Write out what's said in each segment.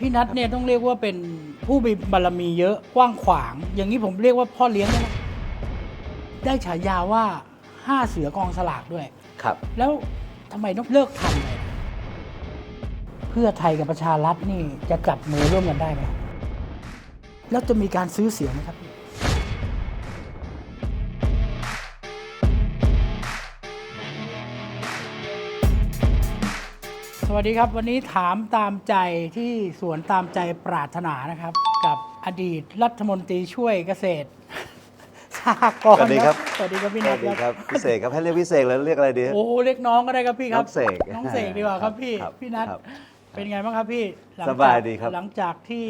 พี่นัทเนี่ยต้องเรียกว่าเป็นผู้มีบารมีเยอะกว้างขวาง อย่างนี้ผมเรียกว่าพ่อเลี้ยงได้ไหมได้ฉายาว่าห้าเสือกองสลากด้วย ครับ แล้วทำไมต้องเลิกทำเลยเพื่อไทยกับประชารัฐนี่จะจับมือร่วมกันได้ไหมแล้วจะมีการซื้อเสียงไหมครับ วัสดีครับ วันนี้ถามตามใจที่สวนตามใจปรารถนานะครับ กับอดีตรัฐมนตรีช่วยเกษตรสหกรณ์สวัสดีครับสวัสดีครับพี่สนัวัทสดีคครัรับบพิเศษครับให้เรียกพิเศษแล้วเรียกอะไรดีโอ้เรียกน้องก็ได้ครับพี่ครับน้องเสกน้องเสกดีกว่าครับพี่ครับพี่นัทครับเป็นไงบ้างครับพี่หลังจกสบายดีครับ หลังจากที่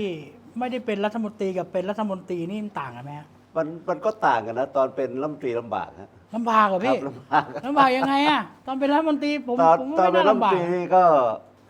ไม่ได้เป็นรัฐมนตรีกับเป็นรัฐมนตรีนี่มันต่างกันไหมฮะมันมันก็ต่างกันนะ ตอนเป็นรัฐมนตรีลำบากฮะ ลำบากเหรอพี่ครับลำบากลำบากยังไงอะตอนเป็นรัฐมนตรีผมตอนผมตอนไม่เป็นน่ารัฐมนลำบาก ตรีนี่ก็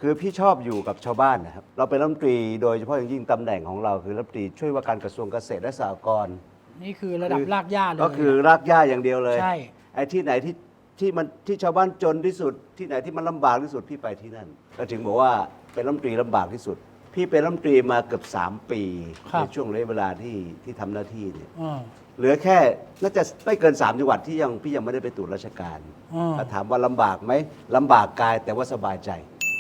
คือพี่ชอบอยู่กับชาวบ้านนะครับ เราเป็นรัฐมนตรีโดยเฉพาะอย่างยิ่งตำแหน่งของเราคือรัฐมนตรีช่วยว่าการกระทรวงเกษตรและสหกรณ์ นี่คือระดับรากหญ้าเลย ก็คือรากหญ้าอย่างเดียวเลยใช่ ไอ้ที่ไหนที่ที่มันที่ชาวบ้านจนที่สุด ที่ไหนที่มันลำบากที่สุดพี่ไปที่นั่นก็ถึงบอกว่าเป็นรัฐมนตรีลำบากที่สุด พี่เป็นรัฐมนตรีมาเกือบ3 ปีในช่วงระยะเวลาที่ที่ทำหน้าที่เนี่ยอ่า เหลือแค่น่าจะไม่เกิน 3 จังหวัดที่ยังพี่ยังไม่ได้ไปตรวจราชการอ่าถ้าถามว่าลำบากไหมลำบากกายแต่ว่าสบายใจ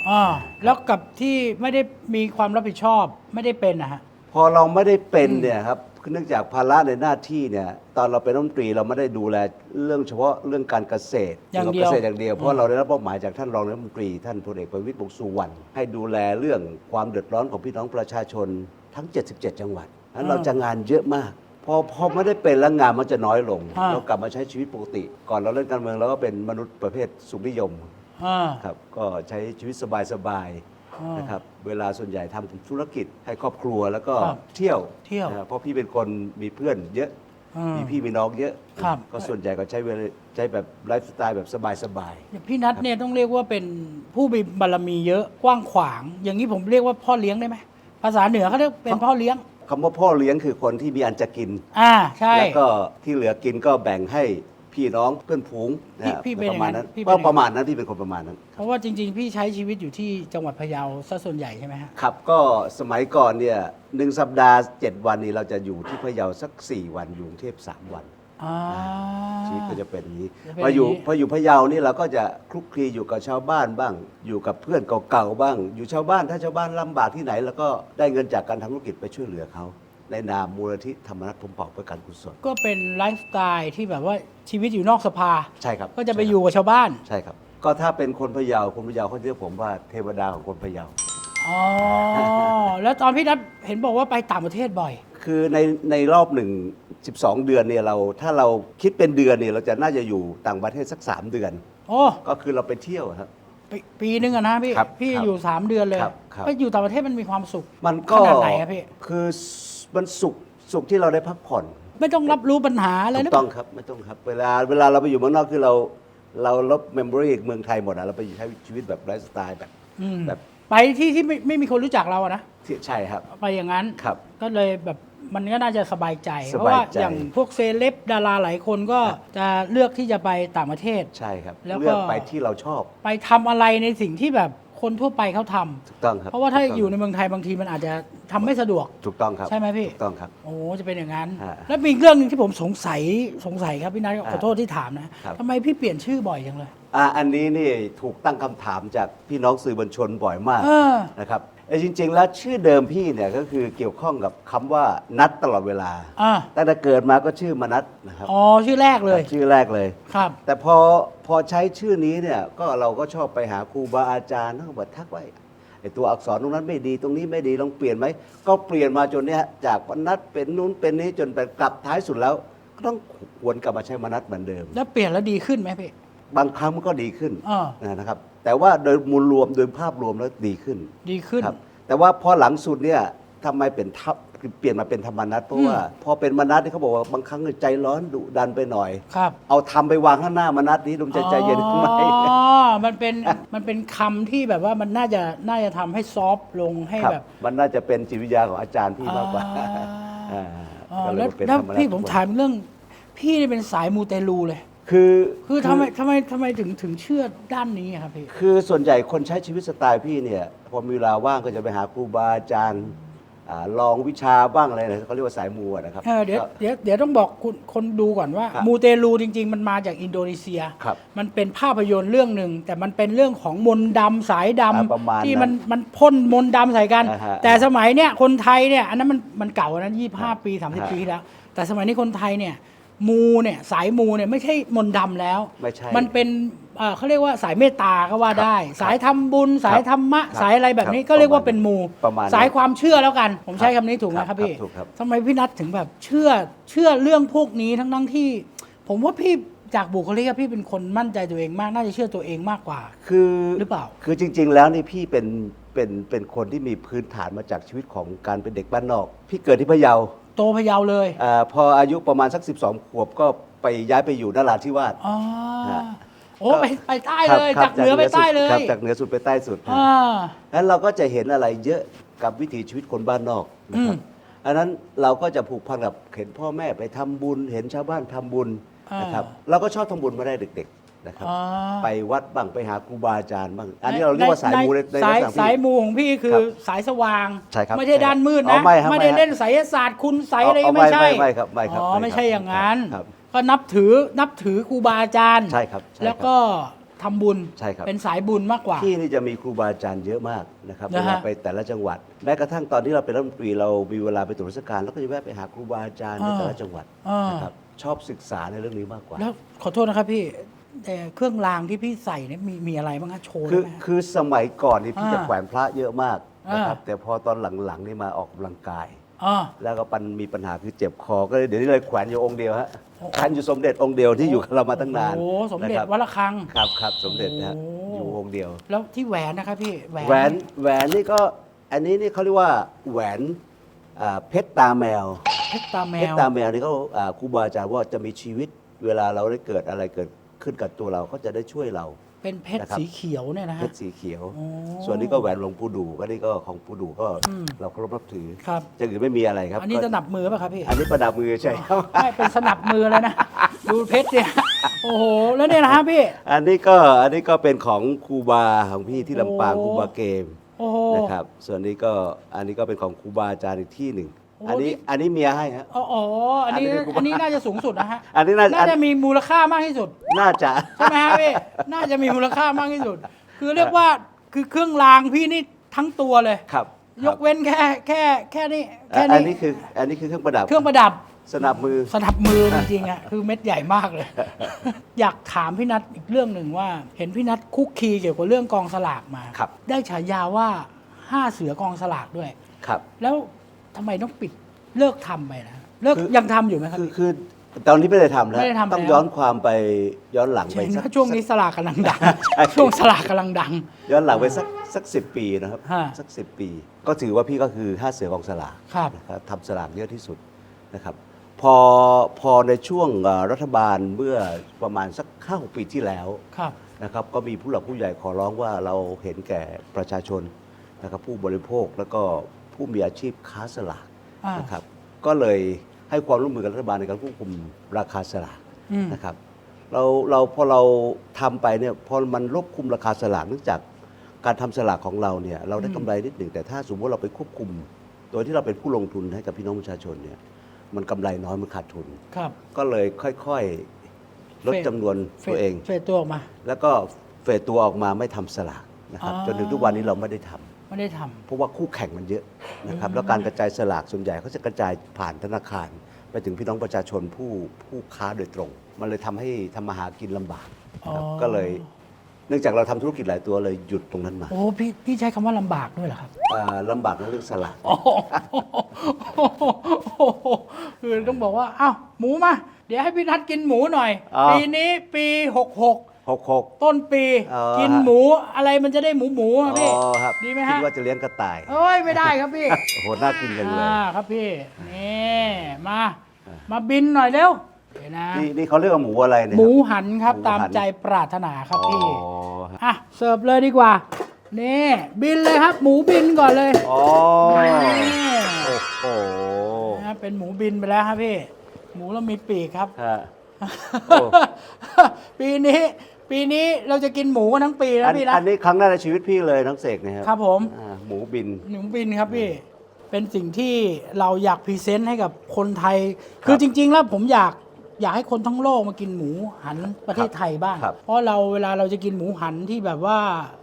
อ่าแล้วกับที่ไม่ได้มีความรับผิดชอบไม่ได้เป็นนะฮะ พอเราไม่ได้เป็นเนี่ยครับเนื่องจากภาระในหน้าที่เนี่ยตอนเราเป็นรัฐมนตรีเราไม่ได้ดูแลเรื่องเฉพาะเรื่องการเกษตรอย่างเดียว เกษตรอย่างเดียวเพราะเราได้รับมอบหมายจากท่านรองรัฐมนตรี ท่านพลเอกประวิตรวงษ์สุวรรณให้ดูแลเรื่องความเดือดร้อนของพี่น้องประชาชนทั้ง 77 จังหวัดนั้นเราจะงานเยอะมาก พอพอไม่ได้เป็นแล้วงานมันจะน้อยลงอ่าเรากลับมาใช้ชีวิตปกติ ก่อนเราเล่นการเมืองเราก็เป็นมนุษย์ประเภทสุขนิยมอ่าครับก็ใช้ชีวิตสบายอ่า ๆนะครับเวลาส่วนใหญ่ทำธุรกิจให้ครอบครัวแล้วก็ครับเที่ยวเที่ยวนะเพราะพี่เป็นคนมีเพื่อนเยอะอ่ามีพี่มีน้องเยอะ ครับ ก็ส่วนใหญ่ก็ใช้เวลาใช้แบบไลฟ์สไตล์แบบสบายพี่นัทเนี่ยต้องเรียกว่าเป็นผู้มีบารมีเยอะกว้างขวาง อย่างนี้ผมเรียกว่าพ่อเลี้ยงได้ไหมภาษาเหนือเขาเรียกเป็นพ่อเลี้ยงๆ คำว่าพ่อเลี้ยงคือคนที่มีอันจะกิน อ่าใช่ แล้วก็ที่เหลือกินก็แบ่งให้พี่น้องเพื่อนฝูงนะฮะพี่พี่เป็นประมาณนั้นอย่างนั้นพี่เป็น ก็ประมาณนั้นพี่เป็นคนประมาณนั้น เพราะว่าจริง ๆ พี่ใช้ชีวิตอยู่ที่จังหวัดพะเยาซะส่วนใหญ่ใช่ไหมฮะ ครับก็สมัยก่อนเนี่ยหนึ่งสัปดาห์ 7 วันนี้เราจะอยู่ที่พะเยาสัก 4 วันอยู่กรุงเทพ3วัน อ่า ชีวิตก็จะเป็นอย่างนี้จะเป็นพออยู่อย่างนี้ พออยู่พะเยานี่เราก็จะคลุกคลีอยู่กับชาวบ้านบ้าง อยู่กับเพื่อนเก่าๆบ้าง อยู่ชาวบ้านถ้าชาวบ้านลำบากที่ไหนแล้วก็ได้เงินจากการทำธุรกิจไปช่วยเหลือเขาในนามมูลนิธิธรรมนัฐพรหมเผ่าเพื่อการกุศลก็เป็นไลฟ์สไตล์ที่แบบว่าชีวิตอยู่นอกสภา ใช่ครับก็จะไปอยู่กับชาวบ้าน ใช่ครับ ก็ถ้าเป็นคนพะเยาคนพะเยาเขาเรียกผมว่าเทวดาของคนพะเยา อ๋อ แล้วตอนพี่นัทเห็นบอกว่าไปต่างประเทศบ่อย คือในในรอบหนึ่ง12เดือนเนี่ยเราถ้าเราคิดเป็นเดือนเนี่ยเราจะน่าจะอยู่ต่างประเทศสัก3เดือน โอ้ก็คือเราไปเที่ยวครับ ปีปีนึงอะนะพี่ครับพี่ครับอยู่ 3 เดือนเลยครับครับ ไปอยู่ต่างประเทศมันมีความสุข มันก็ขนาดไหนอะพี่ คือมันสุขสุขที่เราได้พักผ่อน ไม่ต้องรับรู้ปัญหาอะไรถูนะ กต้องครับไม่ต้องครับ เวลาเวลาเราไปอยู่เมืองนอกคือเรา เราลบเมมโมรีเมืองไทยหมดอะเราไปใช้ชีวิตแบบไลฟ์สไตล์แบบอืม แบบไปที่ที่ไม่ไม่มีคนรู้จักเราอะนะที่ใช่ครับ ไปอย่างนั้น ครับ ก็เลยแบบ มันก็น่าจะสบายใจสบายใจเพราะว่าอย่างพวกเซเลบดาราหลายคนก็จะเลือกที่จะไปต่างประเทศ ใช่ครับแล้วก็ เลือกไปที่เราชอบไปทำอะไรในสิ่งที่แบบคนทั่วไปเขาทำถูกต้องครับเพราะว่าถ้าถูกต้งอยู่ในเมืองไทยบางทีมันอาจจะทำไม่สะดวก ถูกต้องครับใช่ไหมพี่ ถูกต้องครับ โอ้จะเป็นอย่างนั้น ฮะแล้วมีอีกเรื่องหนึงที่ผมสงสัยสงสัยครับพี่นัทขออ่าโทษที่ถามนะครับ ทำไมพี่เปลี่ยนชื่อบ่อยจังเลย อ่าอันนี้นี่ถูกตั้งคำถามจากพี่น้องสื่อบัญชนบ่อยมากเออ นะครับ เอ้ยจริง ๆ แล้วชื่อเดิมพี่เนี่ยก็คือเกี่ยวข้องกับคำว่านัดตลอดเวลาอ่า ตั้งแต่เกิดมาก็ชื่อมนัดนะครับอ๋อชื่อแรกเลยชื่อแรกเลย ครับ แต่พอพอใช้ชื่อนี้เนี่ยก็เราก็ชอบไปหาครูบาอาจารย์ทั้งหมดทักไว้ไอตัวอักษรตรงนั้นไม่ดีตรงนี้ไม่ดีลองเปลี่ยนไหมก็เปลี่ยนมาจนเนี้ยจากมนัดเป็นนู้นเป็นนี้จนไปกลับท้ายสุดแล้ว ก็ต้องหวนกลับมาใช้มนัดเหมือนเดิม แล้วเปลี่ยนแล้วดีขึ้นไหมพี่ บางครั้งมันก็ดีขึ้นอ่านะครับ แต่ว่าโดยมูลรวมโดยภาพรวมแล้วดีขึ้นดีขึ้น ครับ แต่ว่าพอหลังสุดเนี่ยทำไมเป็นทับเปลี่ยนมาเป็นธรรมนัตเพราะว่าพอเป็นมนัตที่เขาบอกว่าบางครั้งใจร้อนดุดันไปหน่อย ครับเอาทำไปวางข้างหน้ามนัตนี้ดุมใจใจเย็นขึ้นไหม อ๋อ มันเป็น มันเป็นคำที่แบบว่ามันน่าจะ น่าจะทำให้ซอฟต์ลงให้ครับแบบ มันน่าจะเป็นจิตวิทยาของอาจารย์พี่มากกว่าอ่าอ่าอ๋อก็เยแล้วเป็นแล้วธรรนัต พี่ผมถามเรื่อง พี่นี่เป็นสายมูเตลูเลย คือคือทำไมทำไมทำไมถึงถึงเชื่อด้านนี้อะครับพี่คือส่วนใหญ่คนใช้ชีวิตสไตล์พี่เนี่ยพอมีเวลาว่างก็จะไปหาครูบาอาจารย์อ่าลองวิชาบ้างอะไรนะเขาเรียกว่าสายมูอะนะครับ เออเดี๋ยวก็เดี๋ยวเดี๋ยวต้องบอกคุณคนดูก่อนว่า ครับมูเตลูจริง ๆ มันมาจากอินโดนีเซีย ครับมันเป็นภาพยนตร์เรื่องหนึ่ง แต่มันเป็นเรื่องของมนต์ดำสายดำอ่าประมาณที่มันนั้นมันพ่นมนต์ดำใส่กัน อ่าฮะแต่สมัยเนี้ยคนไทยเนี่ยอันนั้นมันมันเก่าอันนั้นยี่ห้าปีสามสิบฮะปีที่แล้ว แต่สมัยนี้คนไทยเนี่ย มูเนี่ยสายมูเนี่ยไม่ใช่มนต์ดำแล้ว ไม่ใช่ มันเป็นเอ่อเขาเรียกว่าสายเมตตาก็ว่าได้ครับสายทำบุญ สายธรรมะ ครับสายอะไรแบบนี้ครับก็เรียกว่าเป็นมู ประมาณนั้นสายความเชื่อแล้วกัน ผมใช้คำนี้ถูกไหมครับครับพี่ครับถูกครับ ทำไมพี่นัทถึงแบบเชื่อเชื่อเรื่องพวกนี้ทั้งทั้งๆที่ ผมว่าพี่จากบุคลิกอะพี่เป็นคนมั่นใจตัวเองมากน่าจะเชื่อตัวเองมากกว่า คือหรือเปล่า คือจริง ๆ แล้วนี่พี่เป็นเป็นเป็นคนที่มีพื้นฐานมาจากชีวิตของการเป็นเด็กบ้านนอก พี่เกิดที่พะเยา โตพะเยาเลยอาพออายุประมาณสัก 12 ขวบก็ไปย้ายไปอยู่นราธิวาส อ๋อฮะ โอ้ก็ไปไปใต้ครับเลยครับจากเหนือไปใต้เลยครับจากเหนือสุดไปใต้สุดอ่า นั้นเราก็จะเห็นอะไรเยอะกับวิถีชีวิตคนบ้านนอกนะครับอืมอันนั้นเราก็จะผูกพันกับเห็นพ่อแม่ไปทำบุญ เห็นชาวบ้านทำบุญอ่านนะครับ เราก็ชอบทำบุญมาได้เด็กๆ นะครับอ่าไปวัดบ้างไปหาครูบาอาจารย์บ้าง อันนี้เราเรียกว่าสายมูในในสายลักษณะสายที่มูของพี่คือครับสายสว่าง ใช่ครับไม่ใช่ด้านมืดอ๋นะ อไม่ครับไม่ได้ไม่ครับเล่นไสยศาสตร์คุณไสยอะไรอ๋อไม่ใช่ไม่ไม่ครับไม่ครับอ๋อไม่ครับไม่ใช่อย่างนั้น ครับ ก็นับถือนับถือครูบาอาจารย์ ใช่ครับใช่ครับ แล้วก็ทำบุญ ใช่ครับ เป็นสายบุญมากกว่า ที่นี่จะมีครูบาอาจารย์เยอะมากนะครับนะเวฮะลาไปแต่ละจังหวัด แม้กระทั่งตอนที่เราเป็นรัฐมนตรีเรามีเวลาไปตรวจราชการแล้วก็จะแวะไปหาครูบาอาจารย์ในแต่ละจังหวัดอ่านนะครับชอบศึกษาในเรื่องนี้มากกว่า แล้วขอโทษนะครับพี่ แต่เครื่องรางที่พี่ใส่เนี่ยมีมีอะไรบ้างคะโชว์คือได้ไหมฮะคือสมัยก่อนนี่พี่อ่าจะแขวนพระเยอะมากนะครับ อ่า แต่พอตอนหลังๆนี่มาออกกำลังกายอ๋อแล้วก็ปันมีปัญหาคือเจ็บคอ ก็เลยเดี๋ยวนี้เลยแขวนอยู่องค์เดียวฮะโอ้ แขวนอยู่สมเด็จองค์เดียวที่อยู่กับเรามาตั้งนานโอ้สมเด็จนะครับวัดระฆัง ครับครับสมเด็จนะฮะโอ้ อยู่องค์เดียว แล้วที่แหวนนะครับพี่แหวน แหวนแหวนนี่ก็อันนี้นี่เขาเรียกว่าแหวนอ่าเพชรตาแมว เพชรตาแมเพชรว ตาแมวนี่เขาอ่าครูบาอาจารย์ว่าจะมีชีวิตเวลาเราได้เกิดอะไรเกิด ขึ้นกับตัวเราก็จะได้ช่วยเรา เป็นเพชรนะครับ สีเขียวเนี่ยนะเพฮะ ชรสีเขียว โอ้ส่วนนี้ก็แหวนหลวงปู่ดูก็นี่ก็ของปู่ดูก็อืม เราเคารพนับถือครับ จะอื่นไม่มีอะไรครับอันนี้ก็จะหนับมือป่ะครับพี่ อันนี้ประดับมือใช่ครับ ไม่เป็นสนับมือเลยนะ ดูเพชรเนี่ย โอ้โห แล้วเนี่ยนะฮะพี่ อันนี้ก็อันนี้ก็เป็นของครูบาของพี่ที่ลำปางโอ้ ครูบาเกมโอ้โห นะครับ ส่วนนี้ก็อันนี้ก็เป็นของครูบาอาจารย์อีกที่หนึ่งโอ้อันนี้นี่อันนี้เมียให้ฮะ อ๋ออ๋ออันนี้อันนี้คืออันนี้น่าจะสูงสุดนะฮะ อันนี้น่าน่าจะมีมูลค่ามากที่สุด น่าจะ ใช่ไหมฮะพี่ น่าจะมีมูลค่ามากที่สุด คือเรียกว่าคือเครื่องรางพี่นี่ทั้งตัวเลย ครับยกเว้นแค่แค่แค่นี้ครัแค่บอันนี้นี้คืออันนี้คือเครื่องประดับเครื่องประดับ สนับมือ สนับมือจริงๆอะ คือเม็ดใหญ่มากเลย อยากถามพี่นัทอีกเรื่องหนึ่งว่า เห็นพี่นัทคุกคีเกี่ยวกับเรื่องกองสลากมาครับ ได้ฉายาว่าห้าเสือกองสลากด้วย ครับ แล้ว ทำไมต้องปิดเลิกทำไปนะเลิกคือ ยังทำอยู่ไหมครับ คือคือตอนนี้ไม่ได้ทำแล้ว ไม่ได้ทำต้องแล้ว ย้อนความไปย้อนหลังไปเห็นสัก ว่าช่วงนี้สลากกำลังดัง ใช่ ช่วงสลากกำลังดัง ย้อนหลังไปสักสักสิปีนะครับฮะสักสิปี ก็ถือว่าพี่ก็คือห้าเสือกองสลากครับ นะครับทำสลากเยอะที่สุดนะครับพอพอในช่วงเอ่อรัฐบาลเมื่อประมาณสักห้าปีที่แล้วครับ นะครับก็มีผู้หลักผู้ใหญ่ขอร้องว่าเราเห็นแก่ประชาชนนะครับผู้บริโภคแล้วก็ ผู้มีอาชีพค้าสลากอ่านนะครับก็เลยให้ความร่วมมือกับรัฐบาลในการควบคุมราคาสลากอืมนะครับเราเราพอเราทำไปเนี่ยพอมันควบคุมราคาสลากเนื่องจากการทำสลากของเราเนี่ยเราได้กำไรนิดหนึ่งแต่ถ้าสมมติเราไปควบคุม โดยที่เราเป็นผู้ลงทุนให้กับพี่น้องประชาชนเนี่ยมันกำไรน้อยมันขาดทุนครับก็เลยค่อยๆ ลดเฟดจำนวนตัวเองเฟดตัวออกมา แล้วก็เฟดตัวออกมาไม่ทำสลากนะครับอ๋อจนถึงทุกวันนี้เราไม่ได้ทำ ไม่ได้ทำ เพราะว่าคู่แข่งมันเยอะนะครับอืมแล้วการกระจายสลากส่วนใหญ่เขาจะกระจายผ่านธนาคาร ไปถึงพี่น้องประชาชนผู้ผู้ค้าโดยตรง มันเลยทำให้ทำมาหากินลำบากนะครับก็เลย เนื่องจากเราทำธุรกิจหลายตัวเลยหยุดตรงนั้นมาโอ้พี่พี่ใช้คำว่าลำบากด้วยเหรอครับ อ่าลำบากในเรื่องสลาก โอ้โหคือต้องบอกว่า อ้าว หมูมา เดี๋ยวให้พี่นัทกินหมูหน่อยปีนี้ปีหก หกหกหก ต้นปีอ๋อกินหมูอะไรมันจะได้หมูหมูอะพี่อ๋อครับดีไหมคิฮะดว่าจะเลี้ยงกระต่ายเอ้ยไม่ได้ครับพี่ โอ้โหน่ากินจังเลย อ่าครับพี่ นี่มา มาบินหน่อยเร็วเดี๋ยวนะ นี่นี่เขาเรียกว่าหมูอะไรเนี่ยหมูหันครับหมูหันตามใจปรารถนาครับพี่ อ๋อฮะอะ เสิร์ฟเลยดีกว่า นี่บินเลยครับ หมูบินก่อนเลยอ๋อนี่โอ้โหนะเป็นหมูบินไปแล้วครับพี่ หมูเรามีปีกครับ ฮะ โอ้ ปีนี้ ปีนี้เราจะกินหมูกันทั้งปีนะอันพี่นะ อันนี้ครั้งแรกในชีวิตพี่เลยน้องเสกเนะคครัรับผม อ่าหมูบิน หนูบินครับพี่ เป็นสิ่งที่เราอยากพรีเซนต์ให้กับคนไทย คือจริง ๆ แล้วผมอยากอยากให้คนทั้งโลกมากินหมูหันประเทศไทยบ้าง ครับ เพราะเราเวลาเราจะกินหมูหันที่แบบว่า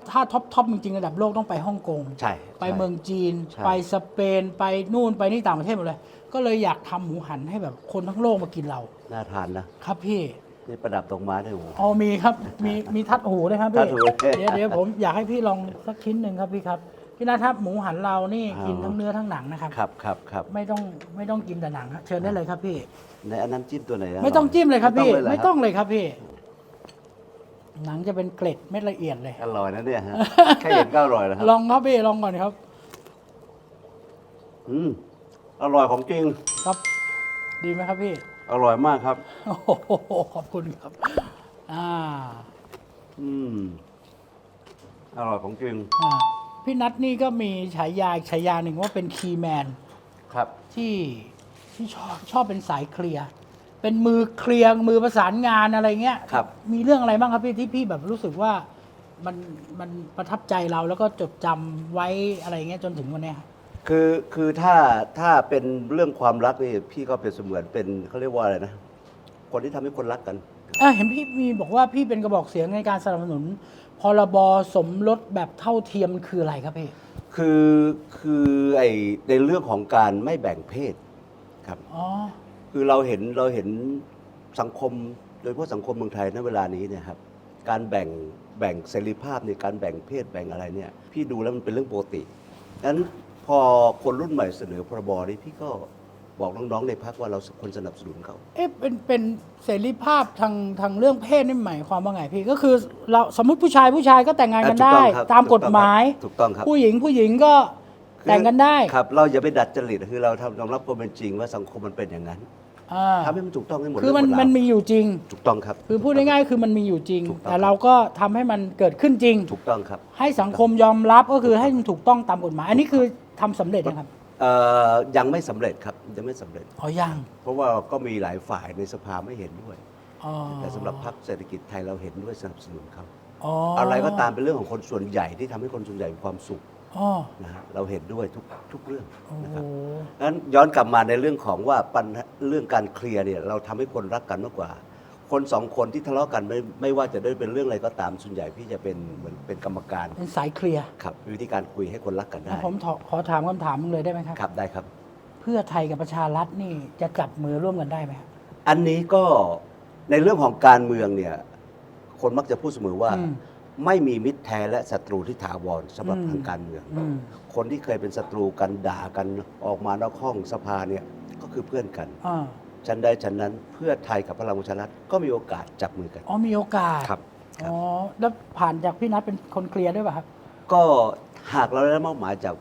ถ้าท็อปทอปจริงๆระดับโลกต้องไปฮ่องกง ใช่ไปใช่เมืองจีน ใช่ ไปสเปน ไปนู่นไปนี่ต่างประเทศหมดเลย ก็เลยอยากทำหมูหันให้แบบคนทั้งโลกมากินเรา น่าทานนะ ครับพี่ นี่ประดับดอกไม้ด้วยโอ้โหอ๋อมีครับ มีมีทัดหูด้วยครับทัพี่ดหูเดี๋ยวเดี๋ยวผมอยากให้พี่ลองสักชิ้นหนึ่งครับพี่ครับพี่นัทครับหมูหันเรานี่อ๋อ กินทั้งเนื้อทั้งหนังนะครับครับครับครับไม่ต้องไม่ต้องกินแต่หนังครับเชิญได้เลยครับพี่ ในอันน้ำจิ้มตัวไหนนะไม่ต้องจิ้มเลยครับพี่ ไม่ไม่ต้ต้อองงเลยเหรอเลยครับพี่ หนังจะเป็นเกล็ดเม็ดละเอียดเลย อร่อยนะเนี่ยฮะ แค่เห็นก็อร่อยแล้วครับลองครับพี่ลองก่อนครับอืมอร่อยของจริง ครับ ดีไหมครับพี่ อร่อยมากครับ โอ้โหขอบคุณครับ อ่าอืมอร่อยของจริงอ่าพี่นัทนี่ก็มีฉายาอีกฉายาหนึ่งว่าเป็นคีย์แมน ครับ ที่ที่ชอบชอบเป็นสายเคลียร์เป็นมือเคลียร์มือประสานงานอะไรเงี้ยครับ มีเรื่องอะไรบ้างครับพี่ที่พี่แบบรู้สึกว่ามันมันประทับใจเราแล้วก็จดจำไว้อะไรเงี้ยจนถึงวันเนี้ยครับ คือคือถ้าถ้าเป็นเรื่องความรักนี่พี่ก็เป็นเสมือนเป็นเขาเรียกว่าอะไรนะ คนที่ทำให้คนรักกัน อะเห็นพี่มีบอกว่าพี่เป็นกระบอกเสียงในการสนับสนุน พรบสมรสแบบเท่าเทียมมันคืออะไรครับพี่ คือคือไอในเรื่องของการไม่แบ่งเพศครับ อ๋อ คือเราเห็นเราเห็นสังคมโดยเฉพาะสังคมเมืองไทยณเวลานี้เนี่ยครับการแบ่งแบ่งเสรีภาพในการแบ่งเพศแบ่งอะไรเนี่ยพี่ดูแล้วมันเป็นเรื่องปกติงั้นพ อคนรุ่นใหม่เสนอพรบนี้พี่ก็บอกน้องๆในพักว่าเราควรสนับสนุนเขาเอ๊ะเป็นเป็นเสรีภาพทางทางเรื่องเพศนี่หมายความว่าไงพี่ก็คือเราสมมุติผู้ชายผู้ชายก็แต่งงานกันอะถูกได้ต้องครับตามกฎหมายถูกต้องครับผู้หญิงผู้หญิงก็แต่งกันได้ครับ เราอย่าไปดัดจริตคือเราทำยอมรับความเป็นจริงว่าสังคมมันเป็นอย่างนั้น อ่าทำให้มันถูกต้องให้หมดคือมันเรื่องหดมันราวมีอยู่จริง ถูกต้องครับ คือพูดง่ายๆคือมันมีอยู่จริง ถูกต้อง แต่เราก็ทำให้มันเกิดขึ้นจริง ถูกต้องครับ ให้สังคมยอมรับก็คือให้มันถูกต้องตามกฎหมาย อันนี้คือทำสำเร็จนะครับเอ่อยังไม่สำเร็จครับยังไม่สำเร็จ อ๋อยังเพราะว่าก็มีหลายฝ่ายในสภาไม่เห็นด้วย อ๋อแต่สำหรับพรรคเศรษฐกิจไทยเราเห็นด้วยสนับสนุนเขาอ๋ออะอะไรก็ตามเป็นเรื่องของคนส่วนใหญ่ที่ทำให้คนส่วนใหญ่มีความสุขอ๋อ นะฮะเราเห็นด้วยทุกทุกเรื่องโอ้นะครับงั้นย้อนกลับมาในเรื่องของว่าปัญหาเรื่องการเคลียร์เนี่ยเราทำให้คนรักกันมากกว่า คนสองคนที่ทะเลาะกันไม่ไม่ว่าจะด้วยเป็นเรื่องอะไรก็ตามส่วนใหญ่พี่จะเป็นเหมือนเป็นกรรมการเป็นสายเคลียร์ครับวิธีการคุยให้คนรักกันได้ผมขอขอถามคำถามมึงเลยได้ไหมครับครับได้ครับ เพื่อไทยกับประชารัฐนี่จะจับมือร่วมกันได้ไหมครับอันนี้ก็ในเรื่องของการเมืองเนี่ย คนมักจะพูดเสมอว่าอืม ไม่มีมิตรแท้และศัตรูที่ถาวรสำหรับอืมทางการเมืองอืมคนที่เคยเป็นศัตรูกันด่ากันออกมานอกห้องสภาเนี่ยก็คือเพื่อนกันอ่าฉันใดฉันนั้นเพื่อไทยกับพลังประชารัฐก็มีโอกาสจับมือกันอ๋อมีโอกาสครับครัอ๋บอแล้วผ่านจากพี่นัทเป็นคนเคลียร์ด้วยป่ะครับ ก็หากเราได้รับมอบหมายจาก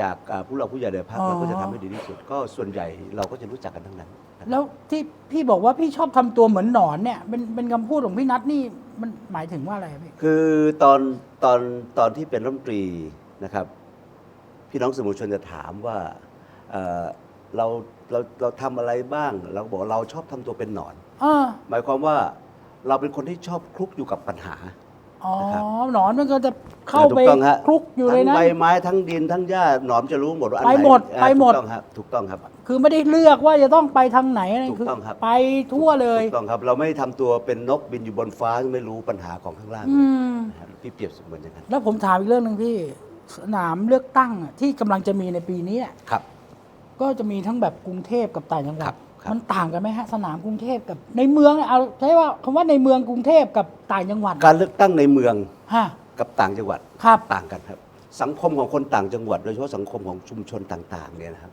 จากอ่าผู้หลักผู้ใหญ่ในพรรคอ๋อเราก็จะทำให้ดีที่สุด ก็ส่วนใหญ่เราก็จะรู้จักกันทั้งนั้นนะครับ แล้วที่พี่บอกว่าพี่ชอบทำตัวเหมือนหนอนเนี่ย เป็นเป็นคำพูดของพี่นัทนี่มันหมายถึงว่าอะไรครับพี่ คือตอนตอนตอนที่เป็นรัฐมนตรีนะครับ พี่น้องสื่อมวลชนจะถามว่าเอ่อเราเราเราทำอะไรบ้าง เราก็บอกว่าเราชอบทำตัวเป็นหนอนอ่าหมายความว่าเราเป็นคนที่ชอบคลุกอยู่กับปัญหา อ๋อนะครับหนอนมันก็จะเข้าถูไปกต้องฮะคลุกอยู่ในทั้งนั้น ใบไม้ทั้งดินทั้งหญ้าหนอมจะรู้หมดว่าอันไปไหนหมดอ่าไปหมด ถูกต้องครับถูกต้องครับ คือไม่ได้เลือกว่าจะต้องไปทางไหนนะถูกต้องครับ ไปทั่วเลย ถูกต้องครับ เราไม่ได้ทำตัวเป็นนกบินอยู่บนฟ้าไม่รู้ปัญหาของข้างล่างอืม นะครับพี่เปรียบเสมือนอย่างนั้นแล้วผมถามอีกเรื่องหนึ่งพี่สนามเลือกตั้งอะที่กำลังจะมีในปีนี้อะครับ ก็จะมีทั้งแบบกรุงเทพกับต่างจังหวัครัดบครับ มันต่างกันไหมฮะสนามกรุงเทพกับในเมืองอะเอาใช้ว่าคำว่าในเมืองกรุงเทพกับต่างจังหวัด การเลือกตั้งในเมืองฮะกับต่างจังหวัดครับต่างกันครับ สังคมของคนต่างจังหวัด โดยเฉพาะสังคมของชุมชนต่าง ๆ เนี่ยนะครับ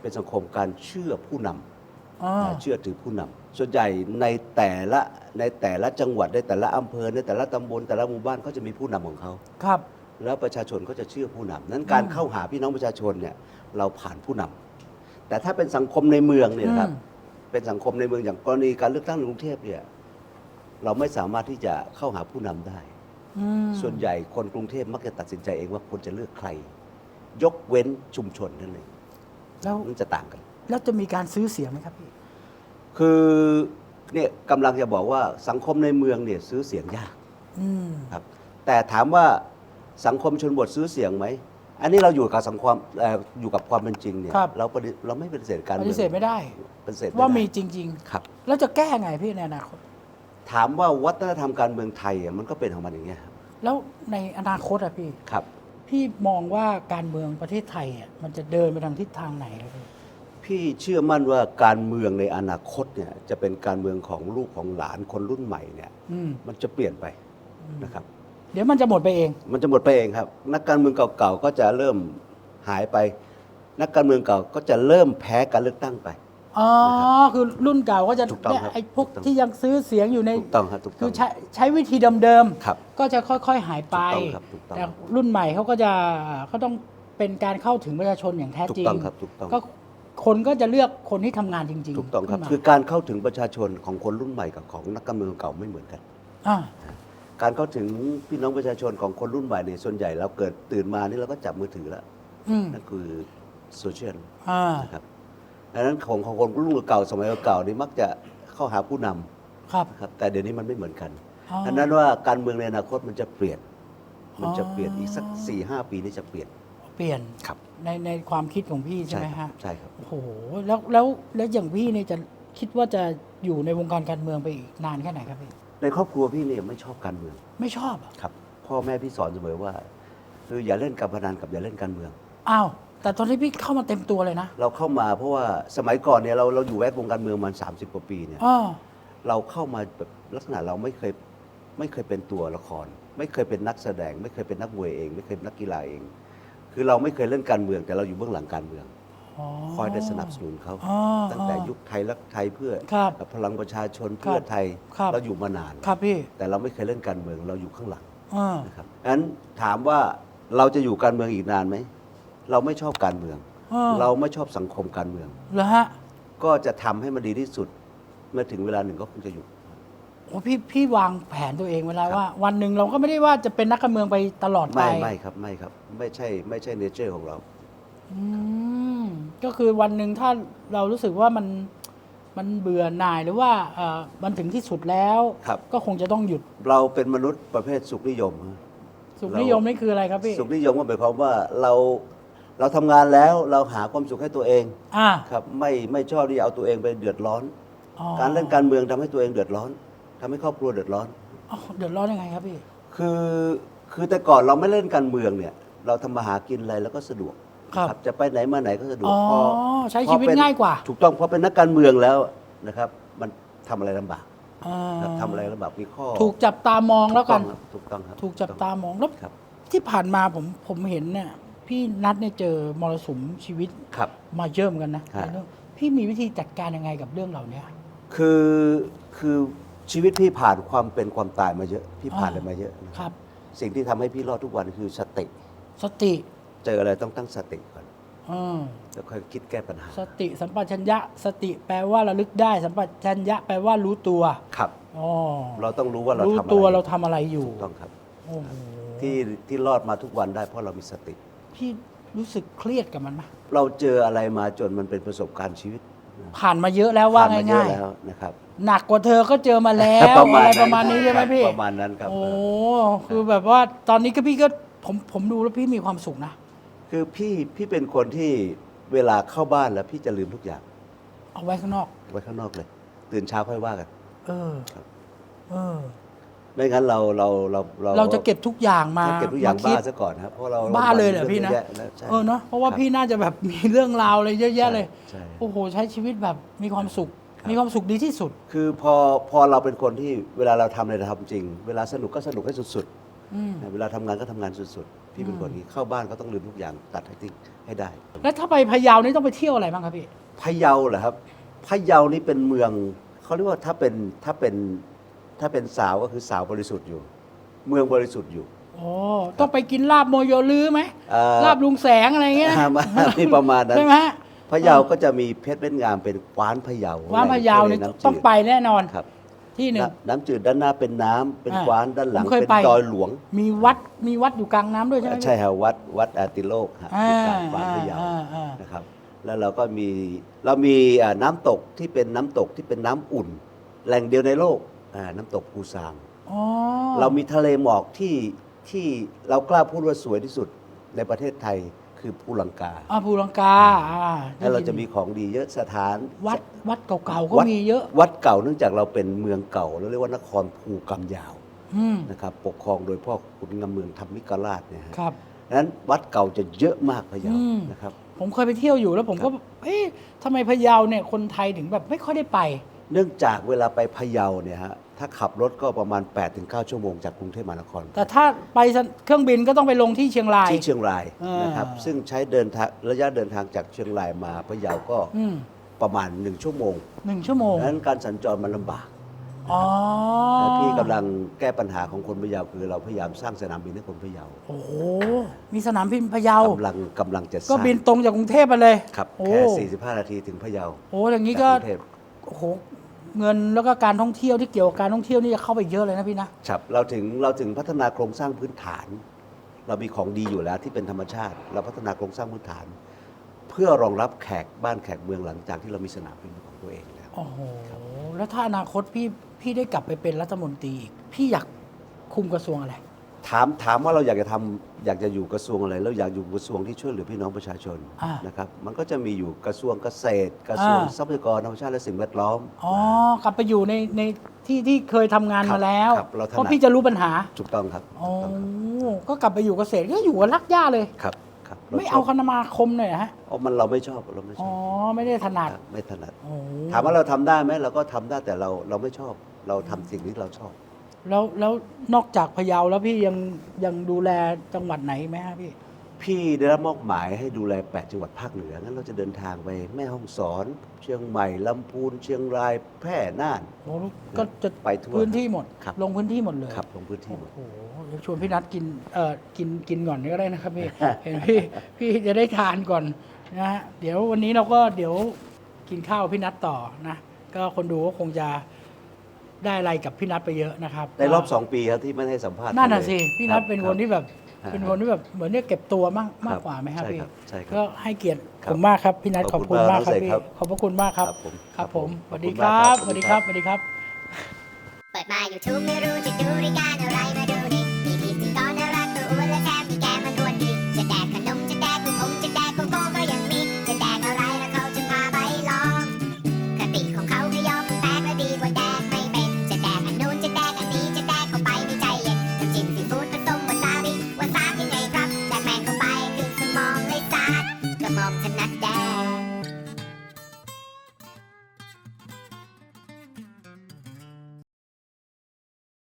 เป็นสังคมการเชื่อผู้นำอ่าเชื่อถือผู้นำส่วนใหญ่ในแต่ละในแต่ละจังหวัดในแต่ละอำเภอในแต่ละตำบลแต่ละหมู่บ้านเขาจะมีผู้นำของเขาครับ แล้วประชาชนก็จะเชื่อผู้นำนั้นการอืมเข้าหาพี่น้องประชาชนเนี่ยเราผ่านผู้นำ แต่ถ้าเป็นสังคมในเมืองเนี่ยนะครับอืมเป็นสังคมในเมืองอย่างกรณีการเลือกตั้งในกรุงเทพเนี่ย เราไม่สามารถที่จะเข้าหาผู้นำได้อืมส่วนใหญ่คนกรุงเทพมักจะตัดสินใจเองว่าควรจะเลือกใคร ยกเว้นชุมชนนั่นเองแล้วมันจะต่างกัน แล้วจะมีการซื้อเสียงไหมครับพี่ คือเนี่ยกำลังจะบอกว่าสังคมในเมืองเนี่ยซื้อเสียงยากอืมครับ แต่ถามว่าสังคมชนบทซื้อเสียงไหม อันนี้เราอยู่กับสังคมเอ่ออยู่กับความเป็นจริงเนี่ยครับ เราปฏิเราไม่ปฏิเสธการปมืองฏิเสธไม่ได้ ปฏิเสธไได้ว่ามีจริง ครับ ๆ แล้วจะแก้ไงพี่ในอนาคต ถามว่าวัฒนธรรมการเมืองไทยอะมันก็เป็นของมันอย่างเงี้ยครับแล้วในอนาคตอะพี่ ครับ พี่มองว่าการเมืองประเทศไทยอะมันจะเดินไปทางทิศทางไหนครับพี่ พี่เชื่อมั่นว่าการเมืองในอนาคตเนี่ยจะเป็นการเมืองของลูกของหลานคนรุ่นใหม่เนี่ย อืม มันจะเปลี่ยนไปนะครับ เดี๋ยวมันจะหมดไปเอง มันจะหมดไปเองครับ นักการเมืองเก่าๆก็จะเริ่มหายไป นักการเมืองเก่าก็จะเริ่มแพ้การเลือกตั้งไป อ๋อ คือรุ่นเก่าก็จะถูกต้องเนี่ยครับไอ้พวกถูกต้อง ที่ยังซื้อเสียงอยู่ใน ถูกต้องครับถูกต้คืออง ใช้ใช้วิธีเดิมครับๆ ก็จะค่อยๆหายไป ถูกต้องครับถูกต้อง แต่รุ่นใหม่เขาก็จะเขาต้องเป็นการเข้าถึงประชาชนอย่างแท้ถูกจริง ต้องครับถูกต้อง ก็คนก็จะเลือกคนที่ทำงานจริงๆถูกต้องครับ ขึ้นมาคือการเข้าถึงประชาชนของคนรุ่นใหม่กับของนักการเมืองเก่าไม่เหมือนกันอ่า การเข้าถึงพี่น้องประชาชนของคนรุ่นใหม่เนี่ยส่วนใหญ่เราเกิดตื่นมานี่เราก็จับมือถือแล้วอืมนั่นคือโซเชียลอ่านะครับดังนั้นของของคนรุ่นเก่าสมัยเก่านี่มักจะเข้าหาผู้นำครับนะครับแต่เดี๋ยวนี้มันไม่เหมือนกันอ๋อ ดังนั้นว่าการเมืองในอนาคตมันจะเปลี่ยน มันจะอ๋อเปลี่ยนอีกสัก4ี่หปีนี้จะเปลี่ยนเปลี่ยนครับในในความคิดของพี่ใช่ไหมครัฮะ ใช่ครับ โอ้โห แล้วแล้วแล้วอย่างพี่เนี่ยจะคิดว่าจะอยู่ในวงการการเมืองไปอีกนานแค่ไหนครับพี่ ในครอบครัวพี่เนี่ยไม่ชอบการเมืองไม่ชอบเหรอครับ พ่อแม่พี่สอนเสมอว่า คืออย่าเล่นการพนันกับอย่าเล่นการเมือง อ้าว แต่ตอนที่พี่เข้ามาเต็มตัวเลยนะเราเข้ามาเพราะว่าสมัยก่อนเนี่ยเราเราอยู่แวดวงการเมืองมา30 กว่าปีเนี่ย อ๋อเราเข้ามาแบบลักษณะเราไม่เคยไม่เคยเป็นตัวละคร ไม่เคยเป็นนักแสดง ไม่เคยเป็นนักมวยเอง ไม่เคยเป็นนักกีฬาเอง คือเราไม่เคยเล่นการเมืองแต่เราอยู่เบื้องหลังการเมืองอ๋อ คอยได้สนับสนุนเขาอ๋อตั้งแต่ยุคไทยรักไทยเพื่อครับพลังประชาชนเพื่อไทยครับเราอยู่มานานครับพี่แต่เราไม่เคยเล่นการเมืองเราอยู่ข้างหลังอ่านะครับงั้นถามว่าเราจะอยู่การเมืองอีกนานไหมเราไม่ชอบการเมืองอ่าเราไม่ชอบสังคมการเมืองเหรอฮะก็จะทำให้มันดีที่สุด เมื่อถึงเวลาหนึ่งก็คงจะอยู่โอ้พี่พี่วางแผนตัวเองไว้แล้วครับว่า วันหนึ่งเราก็ไม่ได้ว่าจะเป็นนักการเมืองไปตลอดไปไม่ไม่ครับไม่ครับ ไม่ใช่ไม่ใช่เนเจอร์ของเราอืม ก็คือวันหนึ่งถ้าเรารู้สึกว่ามันมันเบื่อหน่ายหรือว่าเอ่อมันถึงที่สุดแล้ว ครับ ก็คงจะต้องหยุดเราเป็นมนุษย์ประเภทสุขนิยมฮะ สุขเรานินิยมนี่คืออะไรครับพี่สุขนิยมก็หมายความว่าเราเราทำงานแล้วเราหาความสุขให้ตัวเองอ่าครับไม่ไม่ชอบที่เอาตัวเองไปเดือดร้อน อ๋อการเล่นการเมืองทำให้ตัวเองเดือดร้อนทำให้ครอบครัวเดือดร้อน อ๋อเดือดร้อนยังไงครับพี่คือคือแต่ก่อนเราไม่เล่นการเมืองเนี่ย เราทำมาหากินอะไรแล้วก็สะดวก ครับจะไปไหนมาไหนก็สะดวกอ๋อพอใช้ชีวิตพอเป็นง่ายกว่า ถูกต้องเพราะเป็นนักการเมืองแล้วนะครับ มันทำอะไรลำบากอ่าครับทำอะไรลำบากมีข้อถูกจับตามองแล้วกัน ถูกต้องครับถูกจับตามองแล้วครับที่ผ่านมาผมผมเห็นเนี่ยพี่นัดเนี่ยเจอมรสุมชีวิตครับ มาเยอะเหมือนกันนะฮะ ในเรื่องพี่มีวิธีจัดการยังไงกับเรื่องเหล่านี้ คือคือชีวิตพี่ผ่านความเป็นความตายมาเยอะพี่ผ่านอะไรมาเยอะนะครับสิ่งที่ทำให้พี่รอดทุกวันคือสติ สติ เจออะไรต้องตั้งสติก่อนอ่าแล้วค่อยคิดแก้ปัญหา สติสัมปชัญญะ สติแปลว่าระลึกได้ สัมปชัญญะแปลว่ารู้ตัวครับ อ๋อเราต้องรู้ว่าเรารู้ทำอะไรตัวเราทำอะไรอยู่ถูกต้องครับ โอ้โหที่ที่รอดมาทุกวันได้เพราะเรามีสติ พี่รู้สึกเครียดกับมันไหมเราเจออะไรมาจนมันเป็นประสบการณ์ชีวิตผ่านมาเยอะแล้วว่าผ่นมเยอะง่ายแล้วนะครับๆหนักกว่าเธอก็เจอมาแล้วประมาณอะไรนั้นประมาณนี้ใช่ไหมครับพี่ ประมาณนั้นครับ โอ้ คือแบบว่าตอนนี้ก็พี่ก็ผมผมดูแล้วพี่มีความสุขนะ คือพี่พี่เป็นคนที่เวลาเข้าบ้านแล้วพี่จะลืมทุกอย่าง เอาไว้ข้างนอก ไว้ข้างนอกเลย ตื่นเช้าค่อยว่ากัน เออ ครับ เออ ไม่งั้นเราเราเราเราจะเก็บทุกอย่างมาเก็บทุกอย่างคิบ้าดซะก่อนนะครับเพราะเราบ้าเลยเหรอพี่นะเยอแยใช่เออเนาะเพราะว่าครับพี่น่าจะแบบมีเรื่องราวอะไรเยอะแยะเลย ใช่ โอ้โห ใช้ชีวิตแบบมีความสุข ครับ มีความสุขดีที่สุด คือพอพอเราเป็นคนที่เวลาเราทำอะไรเราทำจริง เวลาสนุกก็สนุกให้สุดอืมๆเวลาทำงานก็ทำงานสุดๆ พี่เป็นคนนี้เข้าบ้านก็ต้องลืมทุกอย่างตัดให้ทิ้งให้ได้แล้วถ้าไปพะเยานี่ต้องไปเที่ยวอะไรบ้างครับพี่พะเยาเหรอครับพะเยานี่เป็นเมืองเขาเรียกว่าถ้าเป็นถ้าเป็นถ้าเป็นสาวก็คือสาวบริสุทธิ์อยู่ เมืองบริสุทธิ์อยู่โอ้ต้องไปกินลาบโมโยลือไหมเอ่อลาบลุงแสงอะไรเงี้ยอ่ามานี่ประมาณนั้นใช่ไหมฮะพะเยาก็จะมีเพชรเม็ดงามเป็นกวานพะเยาว่านพะเยานี่แหล่ำจืดต้องไปแน่นอนครับ ที่หนึ่งน้ำน้ำจืดด้านหน้าเป็นน้ำเป็นอ่ากวานด้านหลังผมเคยเป็นไป ดอยหลวงมีวัดมีวัดอยู่กลางน้ำด้วยใช่ไหมพี่ใช่ครับวัดวัดอาติโลกฮะอ่าที่กลางกวานพะเยาอ่าอ่า นะครับ แล้วเราก็มีเรามีอ่าน้ำตกที่เป็นน้ำตกที่เป็นน้ำอุ่น แหล่งเดียวในโลกอ่าน้ำตกภูซาง อ๋อเรามีทะเลหมอกที่ที่เรากล้าพูดว่าสวยที่สุดในประเทศไทย คือภูลังกาอ่าภูลังกาอ่าแล้วเราจะมีของดีเยอะสถานวัดวัดเก่าๆก็วัดมีเยอะ วัดเก่าเนื่องจากเราเป็นเมืองเก่าเราเรียกว่านครภูกำยาวอืมนะครับปกครองโดยพ่อขุนงำเมืองธรรมิกราชเนี่ยฮะครับดังนั้นวัดเก่าจะเยอะมากพะเยาอืมนะครับ ผมเคยไปเที่ยวอยู่แล้วผมก็ครับเอ๊ะทำไมพะเยาเนี่ยคนไทยถึงแบบไม่ค่อยได้ไป เนื่องจากเวลาไปพะเยาเนี่ยฮะ ถ้าขับรถก็ประมาณ 8-9 ชั่วโมงจากกรุงเทพมหานครแต่ถ้าไปเครื่องบินก็ต้องไปลงที่เชียงราย ที่เชียงรายอ่านนะครับซึ่งใช้เดินทางระยะเดินทางจากเชียงรายมาพะเยาก็อืมประมาณ 1 ชั่วโมงหนึ่งชั่วโมงดังนั้นการสัญจรมันลำบากอ๋อแต่พี่กำลังแก้ปัญหาของคนพะเยาคือเราพยายามสร้างสนามบินให้คนพะเยา โอ้โห มีสนามบินพะเยากำลังกำลังจะสก็ร้างบินตรงจากกรุงเทพมาเลย ครับโอ้แค่ 45 นาทีถึงพะเยา โอ้อย่างนี้ก็จากกรุงเทพโอ้โห เงินแล้วก็การท่องเที่ยวที่เกี่ยวกับการท่องเที่ยวนี่จะเข้าไปเยอะเลยนะพี่นะครับเราถึงเราถึงพัฒนาโครงสร้างพื้นฐาน เรามีของดีอยู่แล้วที่เป็นธรรมชาติ เราพัฒนาโครงสร้างพื้นฐาน เพื่อรองรับแขกบ้านแขกเมืองหลังจากที่เรามีสนามบินของตัวเองแล้ว โอ้โหแล้วถ้าอนาคตพี่พี่ได้กลับไปเป็นรัฐมนตรีอีกพี่อยากคุมกระทรวงอะไร ถามถามว่าเราอยากจะทำอยากจะอยู่กระทรวงอะไรเราอยากอยู่กระทรวงที่ช่วยเหลือพี่น้องประชาชนอ่านะครับมันก็จะมีอยู่กระทรวงเกษตร กระทรวงอ่า ทรัพยากรธรรมชาติและสิ่งแวดล้อม อ๋อกลับไปอยู่ในในที่ที่เคยทำงานครับมาแล้วครับเราถนัด เพราะพี่จะรู้ปัญหาถูกต้องครับอ๋อถูกต้องครับก็กลับไปอยู่เกษตรก็อยู่กับรักย่าเลย ครับครับไม่ชเอาบคณมาคมหน่อยเหรอฮะอ๋อมันเราไม่ชอบเราไม่ชอ๋ออบไม่ได้ถนัดครับไม่ถนัด โอ้ถามว่าเราทำได้ไหมเราก็ทำได้แต่เราเราไม่ชอบ เราทำสิ่งที่เราชอบ แล้วแล้วนอกจากพะเยาแล้วพี่ยังยังดูแลจังหวัดไหนไหมฮะพี่ พี่ได้รับมอบหมายให้ดูแล 8 จังหวัดภาคเหนืองั้นเราจะเดินทางไปแม่ฮ่องสอน เชียงใหม่ลำพูน เชียงรายแพร่น่าน โอ้ก็จะไปทั่วพื้นที่หมด ครับ ลงพื้นที่หมดเลยครับลงพื้นที่หมด โอ้โหเดี๋ยวชวนพี่นัทกินเอ่อกินกินก่อนก็ได้นะครับพี่ เห็นพี่พี่จะได้ทานก่อนนะฮะเดี๋ยววันนี้เราก็เดี๋ยวกินข้าวพี่นัทต่อนะ ก็คนดูก็คงจะ ได้อะไรกับพี่นัทไปเยอะนะครับในรอบ 2 ปีครับที่ไม่ให้สัมภาษณ์นั่นน่ะเลยสิพี่คนัรัทบเป็นคครันบที่แบบอ่าเป็นคนที่แบบเหมือนเนี่ยเก็บตัวมากครับมากกว่าไหมครับใช่พี่ครับใช่ครับก็ให้เกียรติครับผมมากครับพี่นัทขขออบบคุคุณณมากมากครับครับพี่ครับขอบพระคุณมากครับครับผมครับผมขสอบวัสคุดีณคมากรัครับบสวัสดีครับสวัสดีครับ เปิดมา YouTube ไม่รู้จะดูรายการอะไรไม่